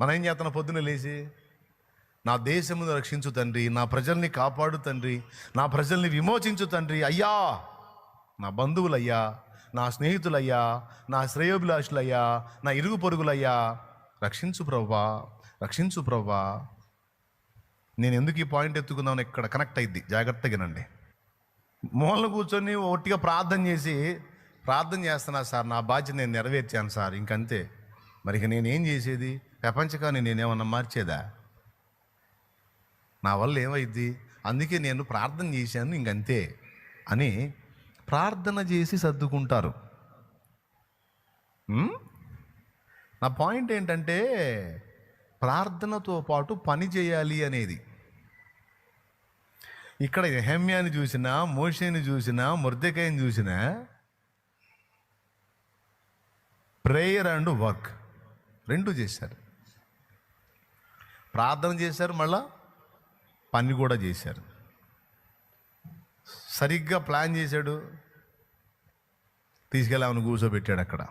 మనం ఏం చేస్తున్నాం పొద్దున్న లేచి? నా దేశమును రక్షించు తండ్రి నా ప్రజల్ని కాపాడు తండ్రి నా ప్రజల్ని విమోచించు తండ్రి అయ్యా! నా బంధువులయ్యా నా స్నేహితులయ్యా నా శ్రేయోభిలాషులయ్యా నా ఇరుగు పొరుగులయ్యా రక్షించు ప్రవ్వా రక్షించు ప్రవ్వా నేను ఎందుకు ఈ పాయింట్ ఎత్తుకున్నాను? ఇక్కడ కనెక్ట్ అయింది జాగ్రత్తగానండి మూలను కూర్చొని ఒట్టిగా ప్రార్థన చేసి ప్రార్థన చేస్తున్నా సార్ నా బాధ్యత నేను నెరవేర్చాను సార్ ఇంకంతే. మరి నేను నేనేం చేసేది? ప్రపంచకాన్ని నేనేమన్నా మార్చేదా? నా వల్ల ఏమైద్ది? అందుకే నేను ప్రార్థన చేశాను ఇంకంతే అని ప్రార్థన చేసి సర్దుకుంటారు. నా పాయింట్ ఏంటంటే ప్రార్థనతో పాటు పని చేయాలి అనేది. ఇక్కడ హెమ్యాని చూసినా మోషేని చూసినా ముర్దకాయని చూసినా ప్రేయర్ అండ్ వర్క్ రెండు చేశారు. ప్రార్థన చేశారు మళ్ళా పని కూడా చేశారు. సరిగ్గా ప్లాన్ చేశాడు. తీసుకెళ్ళి ఆమెను కూర్చోబెట్టాడు అక్కడ.